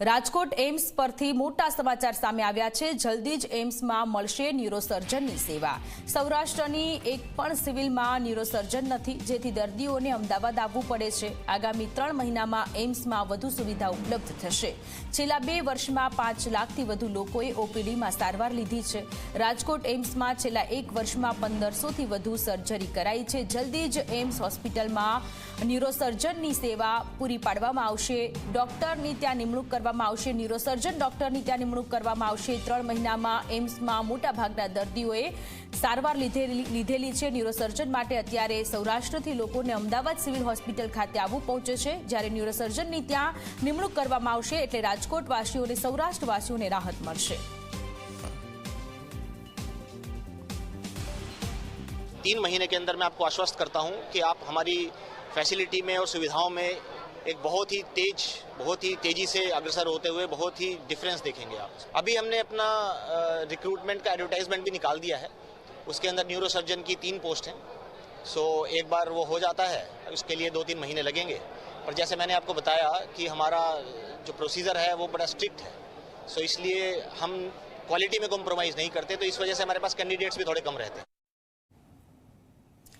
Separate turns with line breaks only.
Rajkot AIIMS પરથી મોટા સમાચાર સામે આવ્યા છે. જલ્દી જ એમ્સમાં મળશે ન્યુરોસર્જનની સેવા. સૌરાષ્ટ્રની એક પણ સિવિલમાં ન્યુરોસર્જન નથી, જેથી દર્દીઓને અમદાવાદ આવવું પડે છે. આગામી ત્રણ મહિનામાં એમ્સમાં વધુ સુવિધા ઉપલબ્ધ થશે. છેલ્લા બે વર્ષમાં પાંચ લાખથી વધુ લોકોએ ઓપીડીમાં સારવાર લીધી છે. રાજકોટ એમ્સમાં છેલ્લા એક વર્ષમાં પંદરસોથી વધુ સર્જરી કરાઈ છે. જલ્દી જ એમ્સ હોસ્પિટલમાં ન્યુરોસર્જનની સેવા પૂરી પાડવામાં આવશે. ડોક્ટરની ત્યાં નિમણૂક કરવામાં આવશે ન્યુરોસર્જન ડોક્ટરની ત્યાં નિમણૂક કરવામાં આવશે ત્રણ મહિનામાં એમ્સમાં મોટાભાગના દર્દીઓએ સારવાર લીધેલી લીધેલી છે ન્યુરોસર્જન માટે અત્યારે સૌરાષ્ટ્રથી લોકોને અમદાવાદ સિવિલ હોસ્પિટલ ખાતે આવવું પહોંચે છે જ્યારે ન્યુરોસર્જનની ત્યાં નિમણૂક કરવામાં આવશે એટલે રાજકોટ વાસીઓને સૌરાષ્ટ્રવાસીઓને રાહત મળશે
तीन महीने के अंदर मैं आपको आश्वस्त करता हूं कि आप हमारी फैसिलिटी में और सुविधाओं में एक बहुत ही तेज, बहुत ही तेज़ी से अग्रसर होते हुए बहुत ही डिफरेंस देखेंगे आप। अभी हमने अपना रिक्रूटमेंट का एडवर्टाइजमेंट भी निकाल दिया है। उसके अंदर न्यूरो सर्जन की तीन पोस्ट हैं। सो एक बार वो हो जाता है, उसके लिए दो तीन महीने लगेंगे। और जैसे मैंने आपको बताया कि हमारा जो प्रोसीजर है, वो बड़ा स्ट्रिक्ट है। सो इसलिए हम क्वालिटी में कॉम्प्रोमाइज़ नहीं करते तो इस वजह से हमारे पास कैंडिडेट्स भी थोड़े कम रहते हैं।